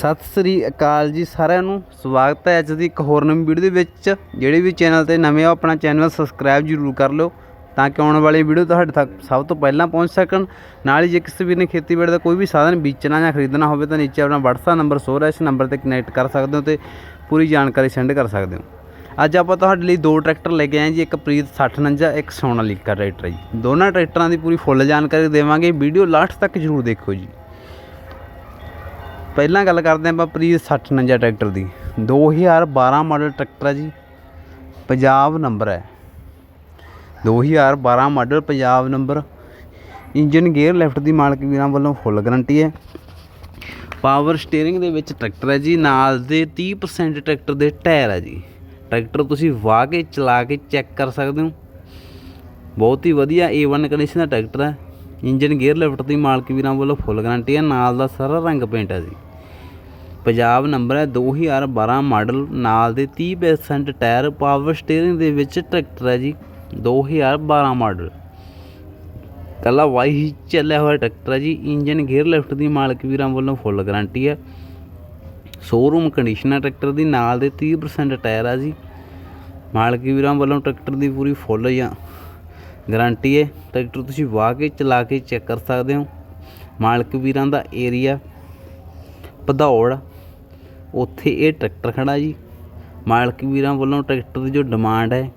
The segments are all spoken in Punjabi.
ਸਤਿ ਸ੍ਰੀ ਅਕਾਲ ਜੀ ਸਾਰਿਆਂ ਨੂੰ। ਸਵਾਗਤ ਹੈ ਅੱਜ ਦੀ ਇੱਕ ਹੋਰ ਨਵੀਂ ਵੀਡੀਓ ਦੇ ਵਿੱਚ। ਜਿਹੜੇ ਵੀ ਚੈਨਲ ਤੇ ਨਵੇਂ ਆ ਆਪਣਾ ਚੈਨਲ ਸਬਸਕ੍ਰਾਈਬ ਜ਼ਰੂਰ ਕਰ ਲਓ ਤਾਂ ਕਿ ਆਉਣ ਵਾਲੀ ਵੀਡੀਓ ਤੁਹਾਡੇ ਤੱਕ ਸਭ ਤੋਂ ਪਹਿਲਾਂ ਪਹੁੰਚ ਸਕਣ। ਨਾਲ ਹੀ ਜੇ ਕਿਸੇ ਵੀਰ ਨੇ ਖੇਤੀਬਾੜੀ ਦਾ ਕੋਈ ਵੀ ਸਾਧਨ ਵੇਚਣਾ ਜਾਂ ਖਰੀਦਣਾ ਹੋਵੇ ਤਾਂ ਨੀਚੇ ਆਪਣਾ WhatsApp ਨੰਬਰ ਸੋਰ ਹੈ ਇਸ ਨੰਬਰ ਤੇ ਕਨੈਕਟ ਕਰ ਸਕਦੇ ਹੋ ਤੇ ਪੂਰੀ ਜਾਣਕਾਰੀ ਸੈਂਡ ਕਰ ਸਕਦੇ ਹੋ। ਅੱਜ ਆਪਾਂ ਤੁਹਾਡੇ ਲਈ ਦੋ ਟਰੈਕਟਰ ਲੈ ਕੇ ਆਏ ਜੀ, ਇੱਕ ਪ੍ਰੀਤ 6049 ਇੱਕ ਸੋਨਾਲੀਕਾ ਟਰੈਕਟਰ ਜੀ। ਦੋਨਾਂ ਟਰੈਕਟਰਾਂ ਦੀ ਪੂਰੀ ਫੁੱਲ ਜਾਣਕਾਰੀ ਦੇਵਾਂਗੇ। ਵੀਡੀਓ ਲਾਸਟ ਤੱਕ ਜ਼ਰੂਰ ਦੇਖੋ ਜੀ। ਪਹਿਲਾਂ ਗੱਲ ਕਰਦੇ ਹਾਂ ਆਪਾਂ ਪ੍ਰੀਤ 6049 ਟਰੈਕਟਰ ਦੀ। 2012 ਮਾਡਲ ਟਰੈਕਟਰ ਹੈ ਜੀ, ਪੰਜਾਬ ਨੰਬਰ ਹੈ। 2012 model Punjab number, engine gear lift ਦੀ ਮਾਲਕ ਵੀਰਾਂ ਵੱਲੋਂ ਫੁੱਲ ਗਾਰੰਟੀ ਹੈ। ਪਾਵਰ ਸਟੀਅਰਿੰਗ ਦੇ ਵਿੱਚ ਟਰੈਕਟਰ ਹੈ ਜੀ, ਨਾਲ ਦੇ 30% ਟਰੈਕਟਰ ਦੇ ਟਾਇਰ ਹੈ ਜੀ। ਟਰੈਕਟਰ ਤੁਸੀਂ ਵਾਹ ਕੇ ਚਲਾ ਕੇ ਚੈੱਕ ਕਰ ਸਕਦੇ ਹੋ। ਬਹੁਤ ਹੀ ਵਧੀਆ A1 ਕੰਡੀਸ਼ਨ ਦਾ ਟਰੈਕਟਰ ਹੈ। ਇੰਜਨ ਗੇਅਰ ਲਿਫਟ ਦੀ ਮਾਲਕ ਵੀਰਾਂ ਵੱਲੋਂ ਫੁੱਲ ਗਾਰੰਟੀ ਹੈ। ਨਾਲ ਦਾ ਸਾਰਾ ਰੰਗ ਪੇਂਟ ਹੈ ਜੀ। ਪੰਜਾਬ ਨੰਬਰ ਹੈ 2012 ਮਾਡਲ। ਨਾਲ ਦੇ 30% ਟਾਇਰ ਪਾਵਰ ਸਟੀਅਰਿੰਗ ਦੇ ਵਿੱਚ ਟਰੈਕਟਰ ਹੈ ਜੀ 2012 ਮਾਡਲ। ਕੱਲਾ ਵਾਈ ਹੀ ਚੱਲਿਆ ਹੋਇਆ ਟਰੈਕਟਰ ਹੈ ਜੀ। ਇੰਜਨ ਗੇਅਰ ਲਿਫਟ ਦੀ ਮਾਲਕ ਵੀਰਾਂ ਵੱਲੋਂ ਫੁੱਲ ਗਾਰੰਟੀ ਹੈ। ਸ਼ੋਰੂਮ ਕੰਡੀਸ਼ਨ ਹੈ ਟਰੈਕਟਰ ਦੀ ਨਾਲ ਦੇ 30% ਟਾਇਰ ਆ ਜੀ। ਮਾਲਕ ਵੀਰਾਂ ਵੱਲੋਂ ਟਰੈਕਟਰ ਦੀ ਪੂਰੀ ਫੁੱਲ ਜਾਂ ਗਾਰੰਟੀ ਹੈ, ਟਰੈਕਟਰ ਤੁਸੀਂ ਵਾਹ ਕੇ ਚਲਾ ਕੇ ਚੈੱਕ ਕਰ ਸਕਦੇ ਹੋ। ਮਾਲਕ ਵੀਰਾਂ ਦਾ ਏਰੀਆ ਭਦੌੜ, ਉੱਥੇ ਇਹ ਟਰੈਕਟਰ ਖੜਾ ਜੀ। ਮਾਲਕ ਵੀਰਾਂ ਵੱਲੋਂ ਟਰੈਕਟਰ ਦੀ ਜੋ ਡਿਮਾਂਡ ਹੈ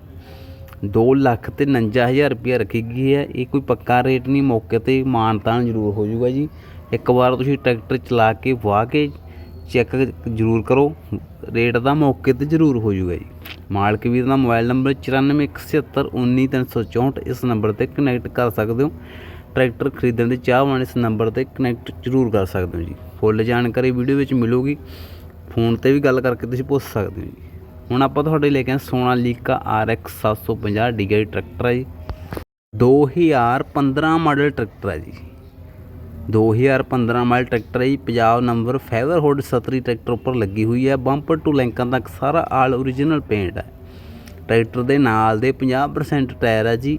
2 ਲੱਖ ਤੇ 59000 ਰੁਪਏ ਰੱਖੀ ਗਈ ਹੈ। ਇਹ ਕੋਈ ਪੱਕਾ ਰੇਟ ਨਹੀਂ, ਮੌਕੇ ਤੇ ਮਾਨਤਾਨ ਜ਼ਰੂਰ ਹੋ ਜਾਊਗਾ ਜੀ। ਇੱਕ ਵਾਰ ਤੁਸੀਂ ਟਰੈਕਟਰ ਚਲਾ ਕੇ ਵਾਹ ਕੇ ਚੈੱਕ ਜ਼ਰੂਰ ਕਰੋ। ਰੇਟ ਦਾ ਮੌਕੇ ਤੇ ਜ਼ਰੂਰ ਹੋ ਜਾਊਗਾ ਜੀ। ਮਾਲਕ ਵੀਰ ਦਾ ਮੋਬਾਈਲ ਨੰਬਰ 9417193364 ਇਸ ਨੰਬਰ ਤੇ ਕਨੈਕਟ ਕਰ ਸਕਦੇ ਹੋ। ਟਰੈਕਟਰ ਖਰੀਦਣ ਦੇ ਚਾਹਵਾਨ ਇਸ ਨੰਬਰ ਤੇ ਕਨੈਕਟ ਜ਼ਰੂਰ ਕਰ ਸਕਦੇ ਹੋ ਜੀ। ਫੁੱਲ ਜਾਣਕਾਰੀ ਵੀਡੀਓ ਵਿੱਚ ਮਿਲੂਗੀ। ਫੋਨ ਤੇ ਵੀ ਗੱਲ ਕਰਕੇ ਤੁਸੀਂ ਪੁੱਛ ਸਕਦੇ ਹੋ ਜੀ। ਹੁਣ ਆਪਾਂ ਤੁਹਾਡੇ ਲੈ ਕੇ ਆਏ ਸੋਨਾਲੀਕਾ RX 750 DI ਟਰੈਕਟਰ ਹੈ ਜੀ। 2015 ਮਾਡਲ ਟਰੈਕਟਰ ਹੈ ਜੀ। 2015 ਮਾਡਲ ਟਰੈਕਟਰ ਹੈ ਜੀ। ਪੰਜਾਬ ਨੰਬਰ ਫੈਵਰ ਹੁੱਡ ਸਤਰੀ ਟਰੈਕਟਰ ਉੱਪਰ ਲੱਗੀ ਹੋਈ ਹੈ। ਬੰਪਰ ਟੂ ਲੈਂਕਾਂ ਤੱਕ ਸਾਰਾ ਆਲ ਓਰੀਜਨਲ ਪੇਂਟ ਹੈ। ਟਰੈਕਟਰ ਦੇ ਨਾਲ ਦੇ 50% ਟਾਇਰ ਹੈ ਜੀ।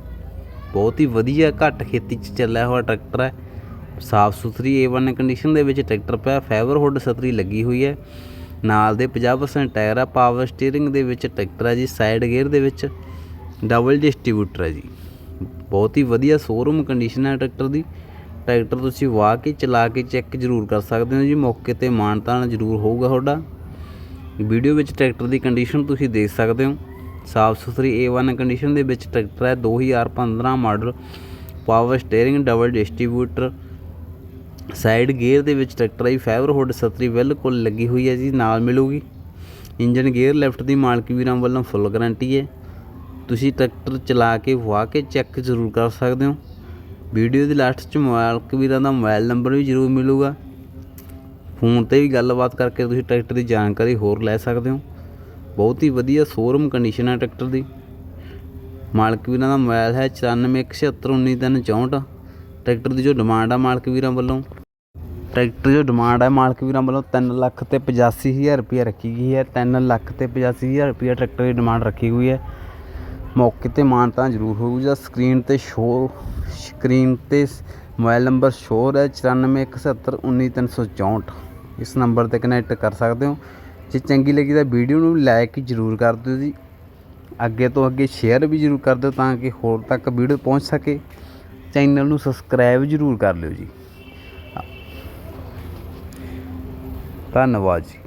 ਬਹੁਤ ਹੀ ਵਧੀਆ ਘੱਟ ਖੇਤੀ 'ਚ ਚੱਲਿਆ ਹੋਇਆ ਟਰੈਕਟਰ ਹੈ। ਸਾਫ਼ ਸੁਥਰੀ A1 ਕੰਡੀਸ਼ਨ ਦੇ ਵਿੱਚ ਟਰੈਕਟਰ ਪਿਆ। ਫੈਵਰ ਹੁੱਡ ਸਤਰੀ ਲੱਗੀ ਹੋਈ ਹੈ। ਨਾਲ ਦੇ 50% ਟਾਇਰ ਆ ਪਾਵਰ ਸਟੀਅਰਿੰਗ ਦੇ ਵਿੱਚ ਟਰੈਕਟਰ ਹੈ ਜੀ। ਸਾਈਡ ਗੇਅਰ ਦੇ ਵਿੱਚ ਡਬਲ ਡਿਸਟ੍ਰੀਬਿਊਟਰ ਹੈ ਜੀ। ਬਹੁਤ ਹੀ ਵਧੀਆ ਸ਼ੋਰੂਮ ਕੰਡੀਸ਼ਨ ਹੈ ਟਰੈਕਟਰ ਦੀ। ਟਰੈਕਟਰ ਤੁਸੀਂ ਵਾਹ ਕੇ ਚਲਾ ਕੇ ਚੈੱਕ ਜ਼ਰੂਰ ਕਰ ਸਕਦੇ ਹੋ ਜੀ। ਮੌਕੇ ਤੇ ਮਾਨਤਾਨ ਜ਼ਰੂਰ ਹੋਊਗਾ ਤੁਹਾਡਾ। ਵੀਡੀਓ ਵਿੱਚ ਟਰੈਕਟਰ ਦੀ ਕੰਡੀਸ਼ਨ ਤੁਸੀਂ ਦੇਖ ਸਕਦੇ ਹੋ। ਸਾਫ਼ ਸੁਥਰੀ A1 ਕੰਡੀਸ਼ਨ ਦੇ ਵਿੱਚ ਟਰੈਕਟਰ ਹੈ। 2015 model power steering double distributor side gear ਦੇ ਵਿੱਚ ਟਰੈਕਟਰ ਹੈ ਫਾਈਬਰ ਹੁੱਡ ਸਤਰੀ ਬਿਲਕੁਲ ਲੱਗੀ ਹੋਈ ਹੈ ਜੀ, ਨਾਲ ਮਿਲੂਗੀ। ਇੰਜਨ ਗੇਅਰ ਲੈਫਟ ਦੀ ਮਾਲਕ ਵੀਰਾਂ ਵੱਲੋਂ ਫੁੱਲ ਗਾਰੰਟੀ ਹੈ। ਤੁਸੀਂ ਟਰੈਕਟਰ ਚਲਾ ਕੇ ਵਾਹ ਕੇ ਚੈੱਕ ਜ਼ਰੂਰ ਕਰ ਸਕਦੇ ਹੋ। ਵੀਡੀਓ ਦੇ ਲਾਸਟ 'ਚ ਮਾਲਕ ਵੀਰਾਂ ਦਾ ਮੋਬਾਈਲ ਨੰਬਰ ਵੀ ਜ਼ਰੂਰ ਮਿਲੂਗਾ। ਫੋਨ ਤੇ ਵੀ ਗੱਲਬਾਤ ਕਰਕੇ ਤੁਸੀਂ ਟਰੈਕਟਰ ਦੀ ਜਾਣਕਾਰੀ ਹੋਰ ਲੈ ਸਕਦੇ ਹੋ। ਬਹੁਤ ਹੀ ਵਧੀਆ ਸ਼ੋਰੂਮ ਕੰਡੀਸ਼ਨ ਹੈ ਟਰੈਕਟਰ ਦੀ। ਮਾਲਕ ਵੀਰਾਂ ਦਾ ਮੋਬਾਈਲ ਹੈ 9417193364 ਟਰੈਕਟਰ ਦੀ ਜੋ ਡਿਮਾਂਡ ਆ ਮਾਲਕ ਵੀਰਾਂ ਵੱਲੋਂ। ਟਰੈਕਟਰ ਜੋ ਡਿਮਾਂਡ ਹੈ ਮਾਲਕ ਵੀਰਾਂ ਵੱਲੋਂ 3 ਲੱਖ ਤੇ 85000 ਰੁਪਏ ਰੱਖੀ ਗਈ ਹੈ। 3 ਲੱਖ ਤੇ 85000 ਰੁਪਏ ਟਰੈਕਟਰ ਦੀ ਡਿਮਾਂਡ ਰੱਖੀ ਹੋਈ ਹੈ। ਮੌਕੇ ਤੇ ਮਾਨਤਾ ਜ਼ਰੂਰ ਹੋਊਗਾ ਸਕਰੀਨ ਤੇ ਸ਼ੋ ਸਕਰੀਨ ਤੇ ਮੋਬਾਈਲ ਨੰਬਰ ਸ਼ੋਰ ਹੈ 9417193364 ਇਸ ਨੰਬਰ ਤੇ ਕਨੈਕਟ ਕਰ ਸਕਦੇ ਹੋ। ਜੇ ਚੰਗੀ ਲੱਗੀ ਤਾਂ ਵੀਡੀਓ ਨੂੰ ਲਾਈਕ ਜ਼ਰੂਰ ਕਰ ਦਿਓ ਜੀ। ਅੱਗੇ ਤੋਂ ਅੱਗੇ ਸ਼ੇਅਰ ਵੀ ਜ਼ਰੂਰ ਕਰ ਦਿਓ ਤਾਂ ਕਿ ਹੋਰ ਤੱਕ ਵੀਡੀਓ ਪਹੁੰਚ ਸਕੇ। ਚੈਨਲ ਨੂੰ ਸਬਸਕ੍ਰਾਈਬ ਜ਼ਰੂਰ ਕਰ ਲਿਓ ਜੀ। ਧੰਨਵਾਦ ਜੀ।